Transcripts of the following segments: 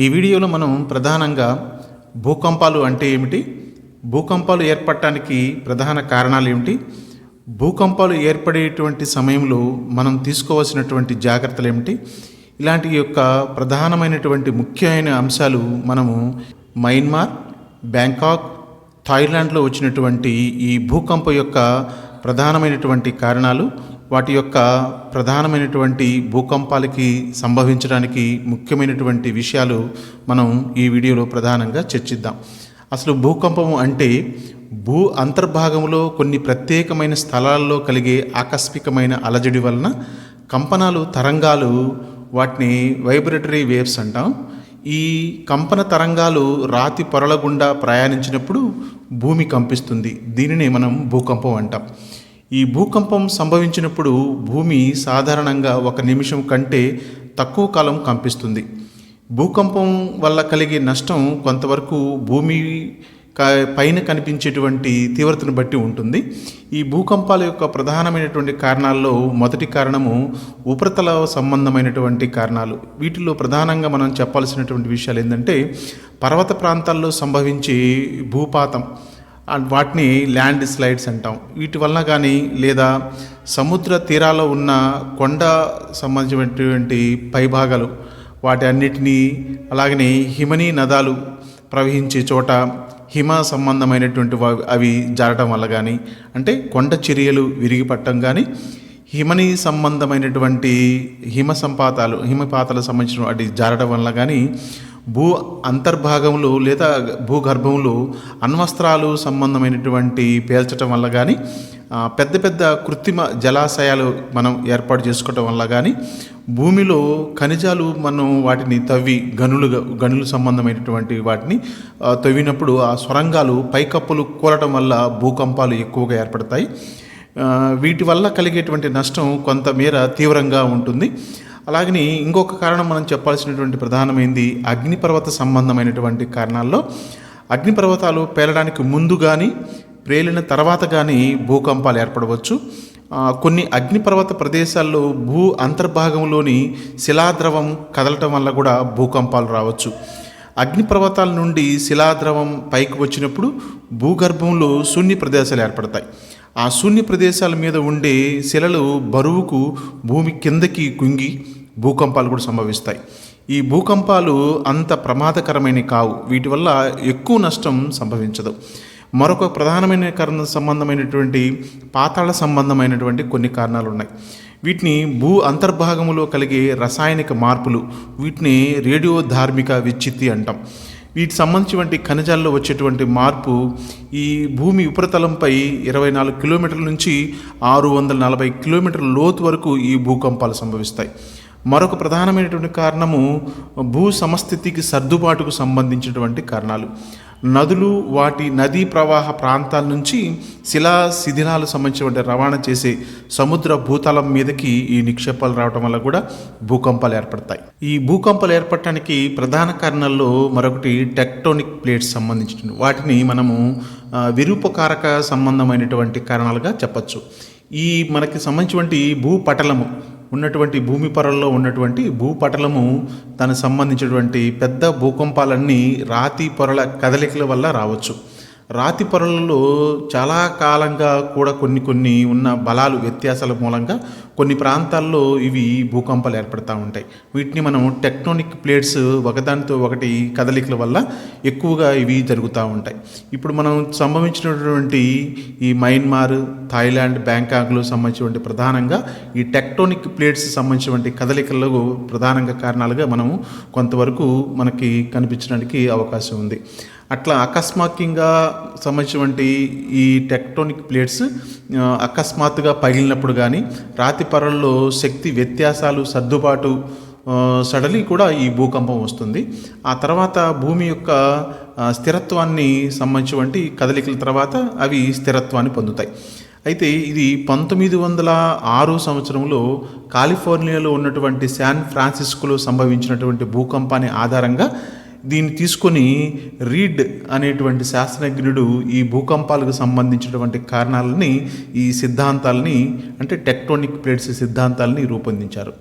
ఈ వీడియోలో మనం ప్రధానంగా భూకంపాలు అంటే ఏమిటి? భూకంపాలు ఏర్పడటానికి ప్రధాన కారణాలు ఏమిటి? భూకంపాలు ఏర్పడేటువంటి సమయంలో మనం తీసుకోవాల్సినటువంటి జాగ్రత్తలు ఏమిటి? ఇలాంటి యొక్క ప్రధానమైనటువంటి ముఖ్యమైన అంశాలు మనము మయన్మార్ బ్యాంకాక్ థాయిలాండ్లో వచ్చినటువంటి ఈ భూకంపం యొక్క ప్రధానమైనటువంటి కారణాలు వాటి యొక్క ప్రధానమైనటువంటి భూకంపాలకి సంభవించడానికి ముఖ్యమైనటువంటి విషయాలు మనం ఈ వీడియోలో ప్రధానంగా చర్చిద్దాం. అసలు భూకంపం అంటే భూ అంతర్భాగంలో కొన్ని ప్రత్యేకమైన స్థలాల్లో కలిగే ఆకస్మికమైన అలజడి వలన కంపనాలు తరంగాలు వాటిని వైబ్రేటరీ వేవ్స్ అంటాం. ఈ కంపన తరంగాలు రాతి పొరల గుండా ప్రయాణించినప్పుడు భూమి కంపిస్తుంది. దీనిని మనం భూకంపం అంటాం. ఈ భూకంపం సంభవించినప్పుడు భూమి సాధారణంగా ఒక నిమిషం కంటే తక్కువ కాలం కంపిస్తుంది. భూకంపం వల్ల కలిగే నష్టం కొంతవరకు భూమి క- పైన కనిపించేటువంటి తీవ్రతను బట్టి ఉంటుంది. ఈ భూకంపాల యొక్క ప్రధానమైనటువంటి కారణాల్లో మొదటి కారణము ఉపరితల సంబంధమైనటువంటి కారణాలు. వీటిలో ప్రధానంగా మనం చెప్పాల్సినటువంటి విషయాలు ఏంటంటే పర్వత ప్రాంతాల్లో సంభవించే భూపాతం. వాటిని ల్యాండ్ స్లైడ్స్ అంటాం. వీటి వలన కానీ లేదా సముద్ర తీరాల్లో ఉన్న కొండ సంబంధించినటువంటి పైభాగాలు వాటి అన్నిటినీ అలాగనే హిమనీ నదాలు ప్రవహించే చోట హిమ సంబంధమైనటువంటి అవి జారటం వల్ల కానీ అంటే కొండ చర్యలు విరిగిపట్టడం కానీ హిమని సంబంధమైనటువంటి హిమ సంపాతాలు హిమపాతాలకు సంబంధించిన వాటి జారడం వల్ల కానీ భూ అంతర్భాగంలో లేదా భూగర్భంలో అణ్వస్త్రాలు సంబంధమైనటువంటి పేల్చటం వల్ల కానీ పెద్ద పెద్ద కృత్రిమ జలాశయాలు మనం ఏర్పాటు చేసుకోవటం వల్ల కానీ భూమిలో ఖనిజాలు మనం వాటిని తవ్వి గనులుగా గనులు సంబంధమైనటువంటి వాటిని తవ్వినప్పుడు ఆ సొరంగాలు పైకప్పులు కూలటం వల్ల భూకంపాలు ఎక్కువగా ఏర్పడతాయి. వీటి వల్ల కలిగేటువంటి నష్టం కొంతమేర తీవ్రంగా ఉంటుంది. అలాగని ఇంకొక కారణం మనం చెప్పాల్సినటువంటి ప్రధానమైంది అగ్నిపర్వత సంబంధమైనటువంటి కారణాల్లో అగ్నిపర్వతాలు పేలడానికి ముందు కానీ ప్రేలిన తర్వాత కానీ భూకంపాలు ఏర్పడవచ్చు. కొన్ని అగ్నిపర్వత ప్రదేశాల్లో భూ అంతర్భాగంలోని శిలాద్రవం కదలటం వల్ల కూడా భూకంపాలు రావచ్చు. అగ్నిపర్వతాల నుండి శిలాద్రవం పైకి వచ్చినప్పుడు భూగర్భంలో శూన్య ప్రదేశాలు ఏర్పడతాయి. ఆ శూన్య ప్రదేశాల మీద ఉండే శిలలు బరువుకు భూమి కిందకి కుంగి భూకంపాలు కూడా సంభవిస్తాయి. ఈ భూకంపాలు అంత ప్రమాదకరమైన కావు. వీటి వల్ల ఎక్కువ నష్టం సంభవించదు. మరొక ప్రధానమైన కారణ సంబంధమైనటువంటి పాతాళ సంబంధమైనటువంటి కొన్ని కారణాలు ఉన్నాయి. వీటిని భూ అంతర్భాగములో కలిగే రసాయనిక మార్పులు వీటిని రేడియో ధార్మిక విచ్చిత్తి అంటాం. వీటి సంబంధించినటువంటి ఖనిజాల్లో వచ్చేటువంటి మార్పు ఈ భూమి ఉపరితలంపై ఇరవై నాలుగు కిలోమీటర్ల నుంచి ఆరు వందల నలభై కిలోమీటర్ల లోతు వరకు ఈ భూకంపాలు సంభవిస్తాయి. మరొక ప్రధానమైనటువంటి కారణము భూ సమస్థితికి సర్దుబాటుకు సంబంధించినటువంటి కారణాలు. నదులు వాటి నదీ ప్రవాహ ప్రాంతాల నుంచి శిలా శిథిలాలు సంబంధించినటువంటి రవాణా చేసే సముద్ర భూతలం మీదకి ఈ నిక్షేపాలు రావడం వల్ల కూడా భూకంపాలు ఏర్పడతాయి. ఈ భూకంపాలు ఏర్పడటానికి ప్రధాన కారణాల్లో మరొకటి టెక్టోనిక్ ప్లేట్స్ సంబంధించిన వాటిని మనము విరూపకారక సంబంధమైనటువంటి కారణాలుగా చెప్పచ్చు. ఈ మనకి సంబంధించినటువంటి భూపటలము ఉన్నటువంటి భూమి పొరల్లో ఉన్నటువంటి భూపటలము దానికి సంబంధించినటువంటి పెద్ద భూకంపాలన్నీ రాతి పొరల కదలికల వల్ల రావచ్చు. రాతి పొరలలో చాలా కాలంగా కూడా కొన్ని కొన్ని ఉన్న బలాలు వ్యత్యాసాల మూలంగా కొన్ని ప్రాంతాల్లో ఇవి భూకంపాలు ఏర్పడతా ఉంటాయి. వీటిని మనం టెక్టోనిక్ ప్లేట్స్ ఒకదానితో ఒకటి కదలికల వల్ల ఎక్కువగా ఇవి జరుగుతూ ఉంటాయి. ఇప్పుడు మనం సంభవించినటువంటి ఈ మయన్మార్ థాయిలాండ్ బ్యాంకాక్లో సంబంధించినటువంటి ప్రధానంగా ఈ టెక్టోనిక్ ప్లేట్స్ సంబంధించినటువంటి కదలికలకు ప్రధానంగా కారణాలుగా మనము కొంతవరకు మనకి కనిపించడానికి అవకాశం ఉంది. అట్లా అకస్మాత్తుగా సంబంధించినటువంటి ఈ టెక్టోనిక్ ప్లేట్స్ అకస్మాత్తుగా పగిలినప్పుడు కానీ రాతి పొరల్లో శక్తి వ్యత్యాసాలు సర్దుబాటు సడలి కూడా ఈ భూకంపం వస్తుంది. ఆ తర్వాత భూమి యొక్క స్థిరత్వాన్ని సంబంధించినటువంటి కదలికల తర్వాత అవి స్థిరత్వాన్ని పొందుతాయి. అయితే ఇది పంతొమ్మిది వందల ఆరు సంవత్సరంలో కాలిఫోర్నియాలో ఉన్నటువంటి శాన్ ఫ్రాన్సిస్కోలో సంభవించినటువంటి భూకంపాన్ని ఆధారంగా దీన్ని తీసుకొని రీడ్ అనేటువంటి శాస్త్రజ్ఞుడు ఈ భూకంపాలకు సంబంధించినటువంటి కారణాలని ఈ సిద్ధాంతాలని అంటే టెక్టోనిక్ ప్లేట్స్ సిద్ధాంతాలని రూపొందించారు.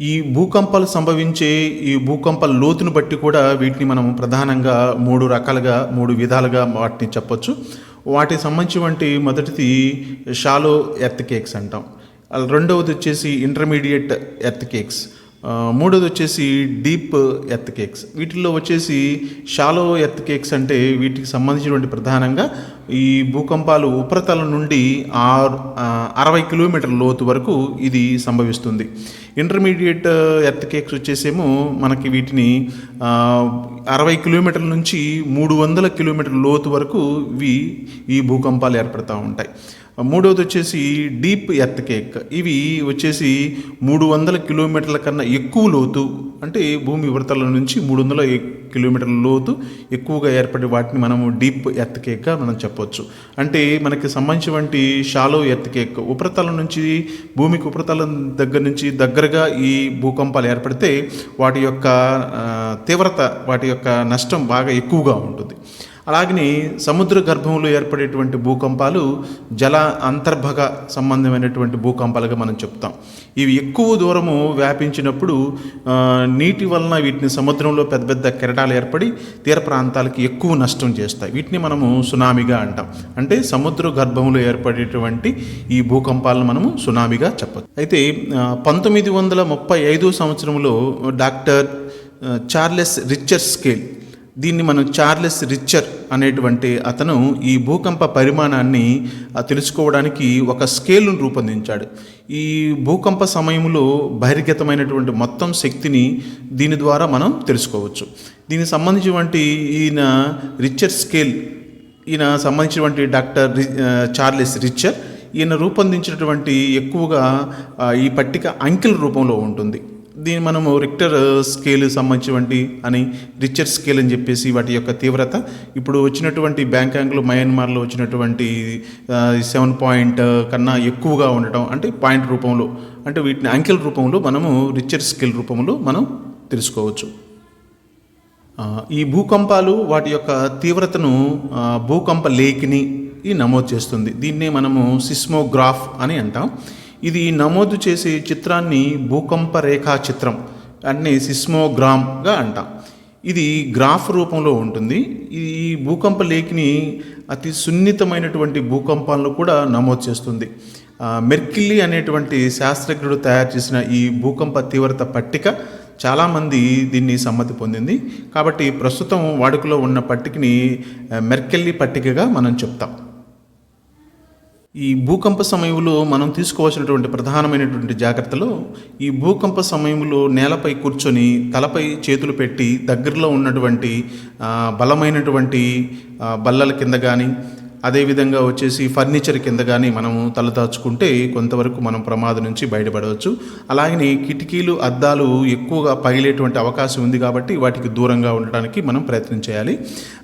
ఈ భూకంపాలు సంభవించే ఈ భూకంపాల లోతును బట్టి కూడా వీటిని మనం ప్రధానంగా మూడు రకాలుగా మూడు విధాలుగా వాటిని చెప్పొచ్చు. వాటికి సంబంధించి మొదటిది షాలో ఎర్త్ కేక్స్ అంటాం. రెండవది వచ్చేసి ఇంటర్మీడియట్ ఎర్త్ కేక్స్. మూడోది వచ్చేసి డీప్ ఎర్త్ కేక్స్. వీటిల్లో వచ్చేసి షాలో ఎర్త్ కేక్స్ అంటే వీటికి సంబంధించినటువంటి ప్రధానంగా ఈ భూకంపాలు ఉపరితలం నుండి ఆరు అరవై కిలోమీటర్ల లోతు వరకు ఇది సంభవిస్తుంది. ఇంటర్మీడియట్ ఎర్త్ కేక్స్ వచ్చేసేమో మనకి వీటిని అరవై కిలోమీటర్ల నుంచి మూడు వందల కిలోమీటర్ల లోతు వరకు ఇవి ఈ భూకంపాలు ఏర్పడుతూ ఉంటాయి. మూడవది వచ్చేసి డీప్ ఎర్త్ కేక్. ఇవి వచ్చేసి మూడు వందల కిలోమీటర్ల కన్నా ఎక్కువ లోతు అంటే భూమి ఉపరితలం నుంచి మూడు వందల కిలోమీటర్ల లోతు ఎక్కువగా ఏర్పడి వాటిని మనము డీప్ ఎర్త్ కేక్గా మనం చెప్పొచ్చు. అంటే మనకి సంబంధించినటువంటి షాలో ఎర్త్ కేక్. ఉపరితలం నుంచి భూమికి ఉపరితలం దగ్గర నుంచి దగ్గరగా ఈ భూకంపాలు ఏర్పడితే వాటి యొక్క తీవ్రత వాటి యొక్క నష్టం బాగా ఎక్కువగా ఉంటుంది. అలాగని సముద్ర గర్భంలో ఏర్పడేటువంటి భూకంపాలు జల అంతర్భగ సంబంధమైనటువంటి భూకంపాలుగా మనం చెప్తాం. ఇవి ఎక్కువ దూరము వ్యాపించినప్పుడు నీటి వలన వీటిని సముద్రంలో పెద్ద పెద్ద కెరటాలు ఏర్పడి తీర ప్రాంతాలకి ఎక్కువ నష్టం చేస్తాయి. వీటిని మనము సునామీగా అంటాం. అంటే సముద్ర గర్భంలో ఏర్పడేటువంటి ఈ భూకంపాలను మనము సునామీగా చెప్పచ్చు. అయితే పంతొమ్మిది వందల ముప్పై ఐదో సంవత్సరంలో డాక్టర్ చార్లెస్ రిచర్ స్కేల్ దీన్ని మనం చార్లెస్ రిచర్ అనేటువంటి అతను ఈ భూకంప పరిమాణాన్ని తెలుసుకోవడానికి ఒక స్కేల్ను రూపొందించాడు. ఈ భూకంప సమయంలో బహిర్గతమైనటువంటి మొత్తం శక్తిని దీని ద్వారా మనం తెలుసుకోవచ్చు. దీనికి సంబంధించినటువంటి ఈయన రిచర్ స్కేల్ ఈయన సంబంధించినటువంటి డాక్టర్ రి చార్లెస్ రిచర్ ఈయన రూపొందించినటువంటి ఎక్కువగా ఈ పట్టిక అంకెల రూపంలో ఉంటుంది. దీన్ని మనము రిక్టర్ uh, స్కేల్ సంబంధించినటువంటి అని రిచర్ స్కేల్ అని చెప్పేసి వాటి యొక్క తీవ్రత. ఇప్పుడు వచ్చినటువంటి బ్యాంకాంగ్లో మయన్మార్లో వచ్చినటువంటి uh, సెవెన్ పాయింట్ uh, కన్నా ఎక్కువగా ఉండటం అంటే పాయింట్ రూపంలో అంటే వీటిని అంకెల రూపంలో మనము రిచర్ స్కేల్ రూపంలో మనం తెలుసుకోవచ్చు. ఈ భూకంపాలు వాటి యొక్క తీవ్రతను భూకంప లేఖిని నమోదు చేస్తుంది. దీన్నే మనము సిస్మోగ్రాఫ్ అని అంటాం. ఇది నమోదు చేసే చిత్రాన్ని భూకంప రేఖా చిత్రం అన్ని సిస్మోగ్రామ్గా అంటాం. ఇది గ్రాఫ్ రూపంలో ఉంటుంది. ఈ భూకంప లేఖిని అతి సున్నితమైనటువంటి భూకంపాలను కూడా నమోదు చేస్తుంది. మెర్కిల్లీ అనేటువంటి శాస్త్రజ్ఞుడు తయారు చేసిన ఈ భూకంప తీవ్రత పట్టిక చాలామంది దీన్ని సమ్మతి పొందింది. కాబట్టి ప్రస్తుతం వాడుకలో ఉన్న పట్టికని మెర్కెల్లీ పట్టికగా మనం చెప్తాం. ఈ భూకంప సమయంలో మనం తీసుకోవాల్సినటువంటి ప్రధానమైనటువంటి జాగ్రత్తలు ఈ భూకంప సమయంలో నేలపై కూర్చొని తలపై చేతులు పెట్టి దగ్గరలో ఉన్నటువంటి బలమైనటువంటి బల్లల కింద కానీ అదేవిధంగా వచ్చేసి ఫర్నిచర్ కింద కానీ మనము తలదాచుకుంటే కొంతవరకు మనం ప్రమాదం నుంచి బయటపడవచ్చు. అలాగనే కిటికీలు అద్దాలు ఎక్కువగా పగిలేటువంటి అవకాశం ఉంది కాబట్టి వాటికి దూరంగా ఉండడానికి మనం ప్రయత్నం చేయాలి.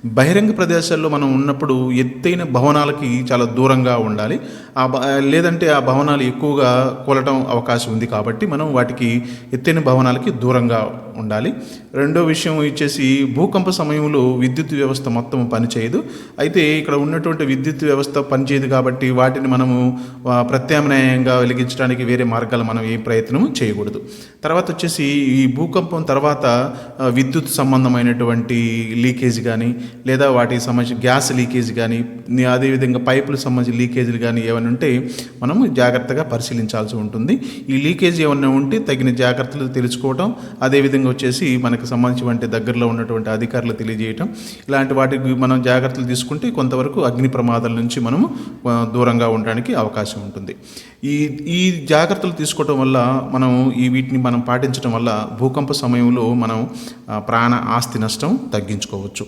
బహిరంగ ప్రదేశాల్లో మనం ఉన్నప్పుడు ఎత్తైన భవనాలకి చాలా దూరంగా ఉండాలి. ఆ భ- లేదంటే ఆ భవనాలు ఎక్కువగా కూలటం అవకాశం ఉంది కాబట్టి మనం వాటికి ఎత్తైన భవనాలకి దూరంగా ఉండాలి. రెండో విషయం వచ్చేసి భూకంప సమయంలో విద్యుత్ వ్యవస్థ మొత్తం పనిచేయదు. అయితే ఇక్కడ ఉన్నటువంటి విద్యుత్ వ్యవస్థ పనిచేయదు కాబట్టి వాటిని మనము ప్రత్యామ్నాయంగా వెలిగించడానికి వేరే మార్గాలు మనం ఏ ప్రయత్నం చేయకూడదు. తర్వాత వచ్చేసి ఈ భూకంపం తర్వాత విద్యుత్ సంబంధమైనటువంటి లీకేజ్ కానీ లేదా వాటికి సంబంధించి గ్యాస్ లీకేజ్ కానీ అదేవిధంగా పైపులకు సంబంధించి లీకేజీలు కానీ ఏమైనా ఉంటే మనము జాగ్రత్తగా పరిశీలించాల్సి ఉంటుంది. ఈ లీకేజ్ ఏమైనా ఉంటే తగిన జాగ్రత్తలు తెలుసుకోవటం అదేవిధంగా వచ్చేసి మనకు సంబంధించినటువంటి దగ్గరలో ఉన్నటువంటి అధికారులు తెలియజేయటం ఇలాంటి వాటికి మనం జాగ్రత్తలు తీసుకుంటే కొంతవరకు అగ్ని ప్రమాదాల నుంచి మనము దూరంగా ఉండడానికి అవకాశం ఉంటుంది. ఈ ఈ జాగ్రత్తలు తీసుకోవటం వల్ల మనం ఈ వీటిని మనం పాటించడం వల్ల భూకంప సమయంలో మనం ప్రాణ ఆస్తి నష్టం తగ్గించుకోవచ్చు.